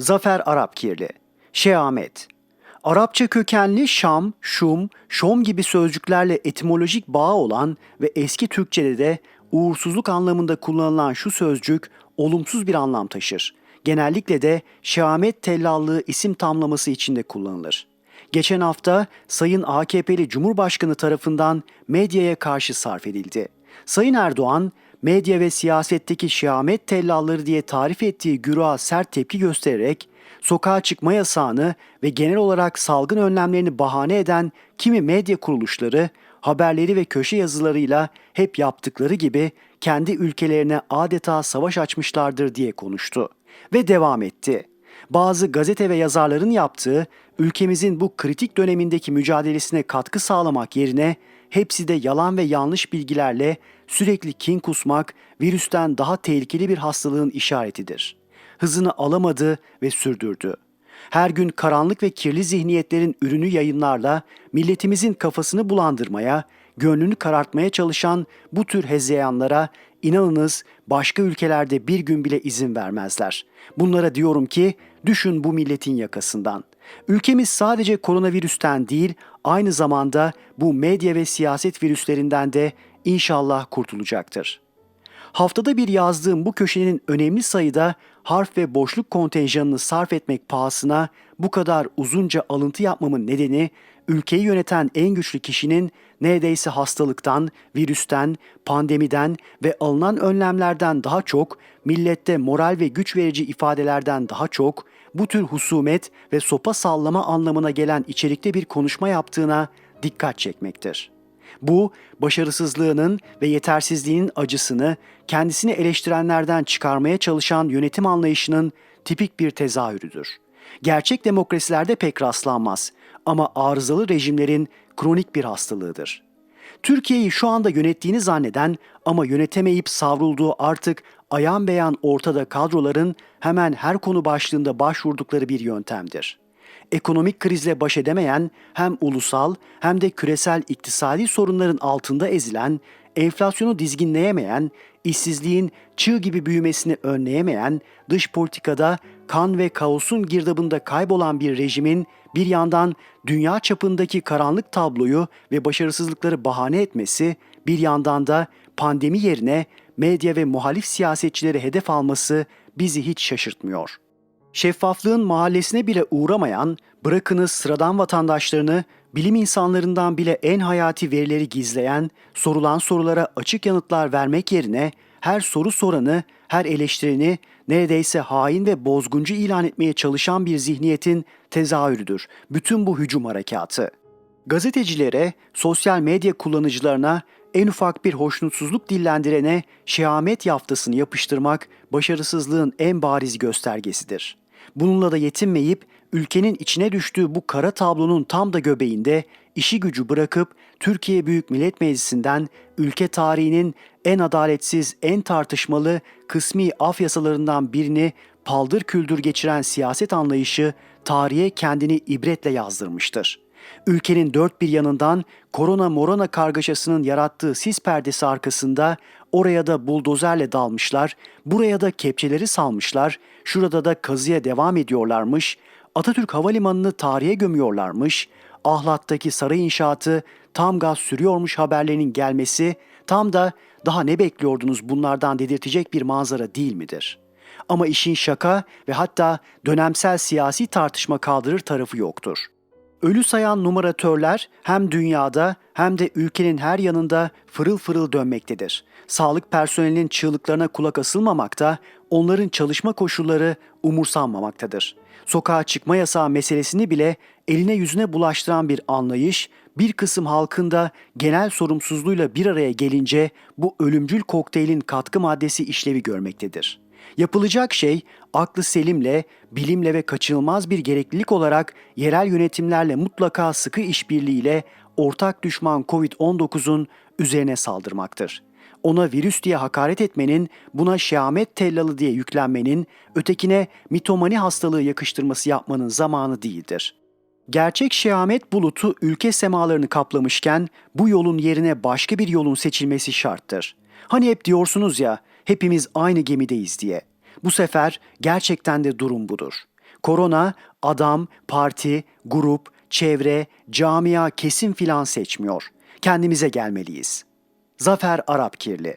Zafer Arapkirli Şehamet Arapça kökenli Şam, Şum, Şom gibi sözcüklerle etimolojik bağı olan ve eski Türkçede de uğursuzluk anlamında kullanılan şu sözcük olumsuz bir anlam taşır. Genellikle de şehamet tellallığı isim tamlaması içinde kullanılır. Geçen hafta Sayın AKP'li Cumhurbaşkanı tarafından medyaya karşı sarf edildi. Sayın Erdoğan, medya ve siyasetteki şehamet tellalları diye tarif ettiği güruha sert tepki göstererek sokağa çıkma yasağını ve genel olarak salgın önlemlerini bahane eden kimi medya kuruluşları haberleri ve köşe yazılarıyla hep yaptıkları gibi kendi ülkelerine adeta savaş açmışlardır diye konuştu ve devam etti. Bazı gazete ve yazarların yaptığı ülkemizin bu kritik dönemindeki mücadelesine katkı sağlamak yerine hepsi de yalan ve yanlış bilgilerle sürekli kin kusmak virüsten daha tehlikeli bir hastalığın işaretidir. Hızını alamadı ve sürdürdü. Her gün karanlık ve kirli zihniyetlerin ürünü yayınlarla milletimizin kafasını bulandırmaya, gönlünü karartmaya çalışan bu tür hezeyanlara inanınız başka ülkelerde bir gün bile izin vermezler. Bunlara diyorum ki düşün bu milletin yakasından. Ülkemiz sadece koronavirüsten değil aynı zamanda bu medya ve siyaset virüslerinden de inşallah kurtulacaktır. Haftada bir yazdığım bu köşenin önemli sayıda harf ve boşluk kontenjanını sarf etmek pahasına bu kadar uzunca alıntı yapmamın nedeni ülkeyi yöneten en güçlü kişinin neredeyse hastalıktan, virüsten, pandemiden ve alınan önlemlerden daha çok, millette moral ve güç verici ifadelerden daha çok, bu tür husumet ve sopa sallama anlamına gelen içerikte bir konuşma yaptığına dikkat çekmektir. Bu, başarısızlığının ve yetersizliğinin acısını kendisini eleştirenlerden çıkarmaya çalışan yönetim anlayışının tipik bir tezahürüdür. Gerçek demokrasilerde pek rastlanmaz ama arızalı rejimlerin kronik bir hastalığıdır. Türkiye'yi şu anda yönettiğini zanneden ama yönetemeyip savrulduğu artık ayan beyan ortada kadroların hemen her konu başlığında başvurdukları bir yöntemdir ekonomik krizle baş edemeyen hem ulusal hem de küresel iktisadi sorunların altında ezilen, enflasyonu dizginleyemeyen, işsizliğin çığ gibi büyümesini önleyemeyen, dış politikada kan ve kaosun girdabında kaybolan bir rejimin bir yandan dünya çapındaki karanlık tabloyu ve başarısızlıkları bahane etmesi, bir yandan da pandemi yerine medya ve muhalif siyasetçileri hedef alması bizi hiç şaşırtmıyor.'' Şeffaflığın mahallesine bile uğramayan, bırakınız sıradan vatandaşlarını, bilim insanlarından bile en hayati verileri gizleyen, sorulan sorulara açık yanıtlar vermek yerine her soru soranı, her eleştireni neredeyse hain ve bozguncu ilan etmeye çalışan bir zihniyetin tezahürüdür bütün bu hücum harekatı. Gazetecilere, sosyal medya kullanıcılarına en ufak bir hoşnutsuzluk dillendirene şehamet yaftasını yapıştırmak başarısızlığın en bariz göstergesidir. Bununla da yetinmeyip ülkenin içine düştüğü bu kara tablonun tam da göbeğinde işi gücü bırakıp Türkiye Büyük Millet Meclisi'nden ülke tarihinin en adaletsiz, en tartışmalı kısmi af yasalarından birini paldır küldür geçiren siyaset anlayışı tarihe kendini ibretle yazdırmıştır. Ülkenin dört bir yanından korona morona kargaşasının yarattığı sis perdesi arkasında oraya da buldozerle dalmışlar, buraya da kepçeleri salmışlar, şurada da kazıya devam ediyorlarmış, Atatürk Havalimanı'nı tarihe gömüyorlarmış, Ahlat'taki saray inşaatı tam gaz sürüyormuş haberlerinin gelmesi tam da daha ne bekliyordunuz bunlardan dedirtecek bir manzara değil midir? Ama işin şaka ve hatta dönemsel siyasi tartışma kaldırır tarafı yoktur. Ölü sayan numaratörler hem dünyada hem de ülkenin her yanında fırıl fırıl dönmektedir. Sağlık personelinin çığlıklarına kulak asılmamakta, onların çalışma koşulları umursanmamaktadır. Sokağa çıkma yasağı meselesini bile eline yüzüne bulaştıran bir anlayış, bir kısım halkında genel sorumsuzluğuyla bir araya gelince bu ölümcül kokteylin katkı maddesi işlevi görmektedir.'' Yapılacak şey aklı selimle, bilimle ve kaçınılmaz bir gereklilik olarak yerel yönetimlerle mutlaka sıkı işbirliğiyle ortak düşman COVID-19'un üzerine saldırmaktır. Ona virüs diye hakaret etmenin, buna şehamet tellalı diye yüklenmenin, ötekine mitomani hastalığı yakıştırması yapmanın zamanı değildir. Gerçek şehamet bulutu ülke semalarını kaplamışken bu yolun yerine başka bir yolun seçilmesi şarttır. Hani hep diyorsunuz ya, hepimiz aynı gemideyiz diye. Bu sefer gerçekten de durum budur. Korona adam, parti, grup, çevre, camia, kesim filan seçmiyor. Kendimize gelmeliyiz. Zafer Arapkirli